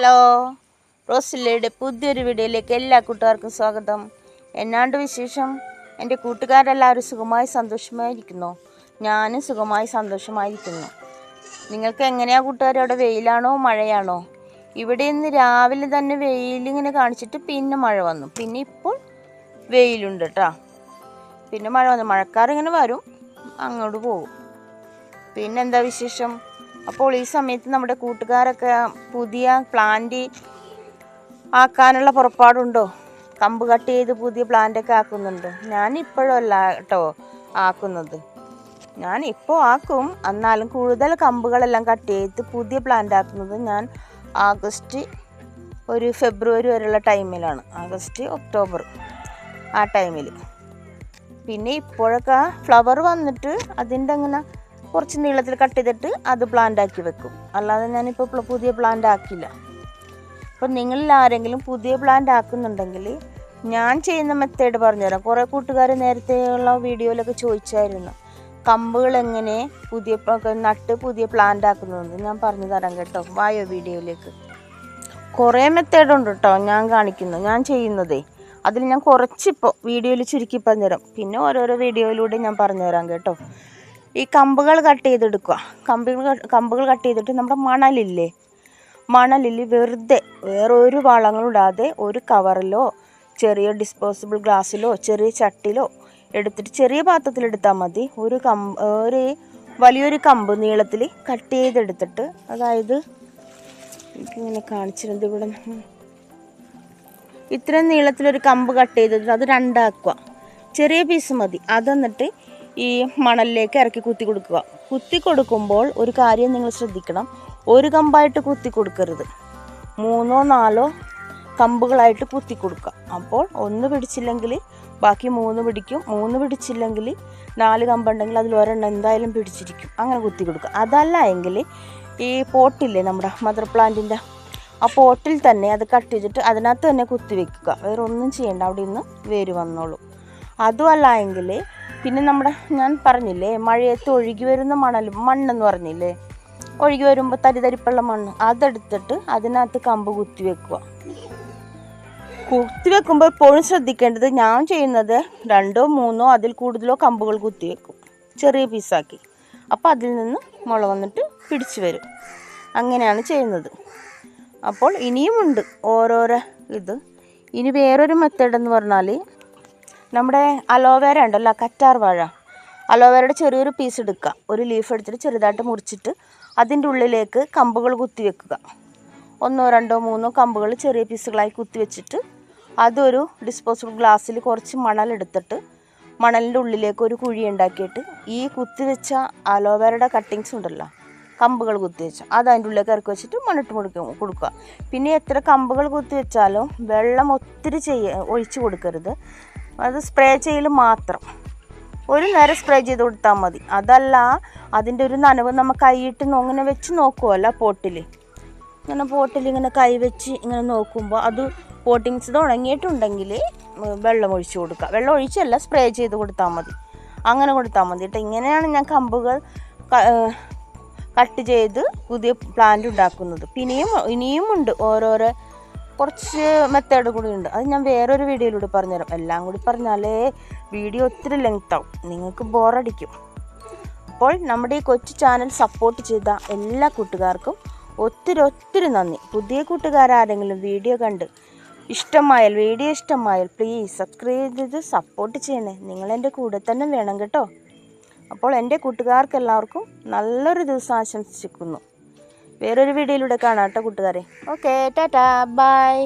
Hello. റോസില്ലയുടെ പുതിയൊരു വീഡിയോയിലേക്ക് എല്ലാ കൂട്ടുകാർക്കും സ്വാഗതം. എന്നാണ്ട് വിശേഷം? എന്റെ കൂട്ടുകാരെല്ലാവരും സുഖമായി സന്തോഷമായിരിക്കുന്നു. ഞാനും സുഖമായി സന്തോഷമായിരിക്കുന്നു. നിങ്ങൾക്ക് എങ്ങനെയാണ് അവിടെ വെയിലാണോ? മഴയാണോ? ഇവിടെ ഇന്ന് രാവിലെ തന്നെ വെയിലിങ്ങനെ കാണിച്ചിട്ട് പിന്നെ മഴ വന്നു. പിന്നെ ഇപ്പോൾ വെയിലുണ്ട് കേട്ടോ പിന്നെ മഴ വന്നു. മഴക്കാർ ഇങ്ങനെ വരും. അങ്ങോട്ട് പോകും പിന്നെന്താ വിശേഷം? അപ്പോൾ ഈ സമയത്ത് നമ്മുടെ കൂട്ടുകാരൊക്കെ പുതിയ പ്ലാന്റ് ആക്കാനുള്ള പുറപ്പാടുണ്ടോ? കമ്പ് കട്ട് ചെയ്ത് പുതിയ പ്ലാന്റൊക്കെ ആക്കുന്നുണ്ടോ. ഞാൻ ഇപ്പോഴല്ല കേട്ടോ ആക്കുന്നത്. ഞാൻ ഇപ്പോൾ ആക്കും. എന്നാലും കൂടുതൽ കമ്പുകളെല്ലാം കട്ട് ചെയ്ത് പുതിയ പ്ലാന്റ് ആക്കുന്നത് ഞാൻ ആഗസ്റ്റ് ഒരു ഫെബ്രുവരി വരെയുള്ള ടൈമിലാണ് ആഗസ്റ്റ് ഒക്ടോബർ ആ ടൈമിൽ പിന്നെ ഇപ്പോഴൊക്കെ ഫ്ലവർ വന്നിട്ട് അതിന്റെ അങ്ങനെ കുറച്ച് നീളത്തിൽ കട്ട് ചെയ്തിട്ട് അത് പ്ലാന്റ് ആക്കി വെക്കും. അല്ലാതെ ഞാനിപ്പോൾ പുതിയ പ്ലാന്റ് ആക്കില്ല അപ്പം നിങ്ങളിൽ ആരെങ്കിലും പുതിയ പ്ലാന്റ് ആക്കുന്നുണ്ടെങ്കിൽ ഞാൻ ചെയ്യുന്ന മെത്തേഡ് പറഞ്ഞുതരാം. കുറേ കൂട്ടുകാർ നേരത്തെയുള്ള വീഡിയോയിലൊക്കെ ചോദിച്ചായിരുന്നു. കമ്പുകൾ എങ്ങനെ പുതിയ നട്ട് പുതിയ പ്ലാന്റ് ആക്കുന്നതെന്ന് ഞാൻ പറഞ്ഞു തരാം കേട്ടോ വായോ വീഡിയോയിലേക്ക്. കുറേ മെത്തേഡ് ഉണ്ട് കേട്ടോ ഞാൻ കാണിക്കുന്നു ഞാൻ ചെയ്യുന്നതേ. അതിൽ ഞാൻ കുറച്ചിപ്പോൾ വീഡിയോയിൽ ചുരുക്കി പറഞ്ഞുതരാം. പിന്നെ ഓരോരോ വീഡിയോയിലൂടെ ഞാൻ പറഞ്ഞുതരാം കേട്ടോ. ഈ കമ്പുകൾ കട്ട് ചെയ്തെടുക്കുക. കമ്പുകൾ കമ്പുകൾ കട്ട് ചെയ്തിട്ട് നമ്മുടെ മണലില്ലേ? മണലിൽ വെറുതെ വേറെ ഒരു വളങ്ങളും ഇടാതെ ഒരു കവറിലോ ചെറിയ ഡിസ്പോസിബിൾ ഗ്ലാസ്സിലോ ചെറിയ ചട്ടിലോ എടുത്തിട്ട് ചെറിയ പാത്രത്തിൽ എടുത്താൽ മതി. ഒരു കമ്പ് ഒരു വലിയൊരു കമ്പ് നീളത്തിൽ കട്ട് ചെയ്തെടുത്തിട്ട് അതായത് എനിക്കിങ്ങനെ കാണിച്ചിരുന്നത് ഇവിടെ. ഇത്രയും നീളത്തിലൊരു കമ്പ് കട്ട് ചെയ്തിട്ട് അത് രണ്ടാക്കുക. ചെറിയ പീസ് മതി. അത് എന്നിട്ട് ഈ മണലിലേക്ക് ഇറക്കി കുത്തി കൊടുക്കുക. കുത്തി കൊടുക്കുമ്പോൾ ഒരു കാര്യം നിങ്ങൾ ശ്രദ്ധിക്കണം. ഒരു കമ്പായിട്ട് കുത്തി കൊടുക്കരുത്. മൂന്നോ നാലോ കമ്പുകളായിട്ട് കുത്തി കൊടുക്കുക. അപ്പോൾ ഒന്ന് പിടിച്ചില്ലെങ്കിൽ ബാക്കി മൂന്ന് പിടിക്കും. മൂന്ന് പിടിച്ചില്ലെങ്കിൽ നാല് കമ്പുണ്ടെങ്കിൽ അതിൽ ഒരെണ്ണം എന്തായാലും പിടിച്ചിരിക്കും. അങ്ങനെ കുത്തി കൊടുക്കുക. അതല്ല എങ്കിൽ ഈ പോട്ടില്ലേ നമ്മുടെ മദർ പ്ലാന്റിന്റെ? ആ പോട്ടിൽ തന്നെ അത് കട്ട് ചെയ്തിട്ട് അതിനകത്ത് തന്നെ കുത്തി വെക്കുക. വേറെ ഒന്നും ചെയ്യേണ്ട. അവിടെ നിന്ന് വേര് വന്നോളൂ. അതുമല്ല എങ്കിൽ പിന്നെ നമ്മുടെ ഞാൻ പറഞ്ഞില്ലേ മഴയത്ത് ഒഴുകി വരുന്ന മണൽ മണ്ണെന്ന് പറഞ്ഞില്ലേ? ഒഴുകി വരുമ്പോൾ തരിതരിപ്പുള്ള മണ്ണ് അതെടുത്തിട്ട് അതിനകത്ത് കമ്പ് കുത്തി വെക്കുക. കുത്തി വെക്കുമ്പോൾ എപ്പോഴും ശ്രദ്ധിക്കേണ്ടത് ഞാൻ ചെയ്യുന്നത് രണ്ടോ മൂന്നോ അതിൽ കൂടുതലോ കമ്പുകൾ കുത്തി വെക്കും. ചെറിയ പീസാക്കി. അപ്പോൾ അതിൽ നിന്ന് മുള വന്നിട്ട് പിടിച്ചു വരും. അങ്ങനെയാണ് ചെയ്യുന്നത്. അപ്പോൾ ഇനിയുമുണ്ട് ഓരോരോ ഇത്. ഇനി വേറൊരു മെത്തേഡ് എന്ന് പറഞ്ഞാൽ നമ്മുടെ അലോവേര ഉണ്ടല്ലോ കറ്റാർ വാഴ. അലോവേരയുടെ ചെറിയൊരു പീസ് എടുക്കുക. ഒരു ലീഫ് എടുത്തിട്ട് ചെറുതായിട്ട് മുറിച്ചിട്ട് അതിന്റെ ഉള്ളിലേക്ക് കമ്പുകൾ കുത്തി വെക്കുക. ഒന്നോ രണ്ടോ മൂന്നോ കമ്പുകൾ ചെറിയ പീസുകളായി കുത്തി വെച്ചിട്ട് അതൊരു ഡിസ്പോസിബിൾ ഗ്ലാസ്സിൽ കുറച്ച് മണലെടുത്തിട്ട് മണലിന്റെ ഉള്ളിലേക്ക് ഒരു കുഴി ഉണ്ടാക്കിയിട്ട് ഈ കുത്തി വെച്ച അലോവേരയുടെ കട്ടിങ്സ് ഉണ്ടല്ലോ കമ്പുകൾ കുത്തി വെച്ച അത് അതിന്റെ ഉള്ളിലേക്ക് ഇറക്കി വെച്ചിട്ട് മണ്ണിട്ട് കൊടുക്കുക കൊടുക്കുക. പിന്നെ എത്ര കമ്പുകൾ കുത്തി വെച്ചാലും വെള്ളം ഒത്തിരി ചെയ്യ ഒഴിച്ചു കൊടുക്കരുത്. അത് സ്പ്രേ ചെയ്യൽ മാത്രം. ഒരു നേരം സ്പ്രേ ചെയ്ത് കൊടുത്താൽ മതി. അതല്ല അതിന്റെ ഒരു നനവ് നമ്മൾ കൈയിട്ട് അങ്ങനെ വെച്ച് നോക്കുമല്ലോ പോട്ടിൽ. ഇങ്ങനെ പോട്ടിൽ ഇങ്ങനെ കൈ വെച്ച് ഇങ്ങനെ നോക്കുമ്പോൾ അത് പോട്ടിങ്സ് ഉണങ്ങിയിട്ടുണ്ടെങ്കിൽ വെള്ളം ഒഴിച്ചു കൊടുക്കുക. വെള്ളം ഒഴിച്ചല്ല സ്പ്രേ ചെയ്ത് കൊടുത്താൽ മതി. അങ്ങനെ കൊടുത്താൽ മതി കേട്ടോ ഇങ്ങനെയാണ് ഞാൻ കമ്പുകൾ കട്ട് ചെയ്ത് പുതിയ പ്ലാന്റ് ഉണ്ടാക്കുന്നത്. പിന്നെയും ഇനിയും ഉണ്ട് ഓരോരോ കുറച്ച് മെത്തേഡ് കൂടി ഉണ്ട് അത് ഞാൻ വേറൊരു വീഡിയോയിലൂടെ പറഞ്ഞുതരാം. എല്ലാം കൂടി പറഞ്ഞാലേ വീഡിയോ ഒത്തിരി ലെങ്ത് ആവും. നിങ്ങൾക്ക് ബോറടിക്കും അപ്പോൾ നമ്മുടെ ഈ കൊച്ചു ചാനൽ സപ്പോർട്ട് ചെയ്ത എല്ലാ കൂട്ടുകാർക്കും ഒത്തിരി ഒത്തിരി നന്ദി. പുതിയ കൂട്ടുകാരാരെങ്കിലും വീഡിയോ കണ്ട് ഇഷ്ടമായാൽ വീഡിയോ ഇഷ്ടമായാൽ പ്ലീസ് സബ്സ്ക്രൈബ് ചെയ്ത് സപ്പോർട്ട് ചെയ്യണേ. നിങ്ങൾ എന്റെ കൂടെ തന്നെ വേണം കേട്ടോ. അപ്പോൾ എന്റെ കൂട്ടുകാർക്ക് എല്ലാവർക്കും നല്ലൊരു ദിവസം ആശംസിക്കുന്നു. വേറൊരു വീഡിയോയിലൂടെ കാണാം കേട്ടോ കൂട്ടുകാരെ. Okay tata bye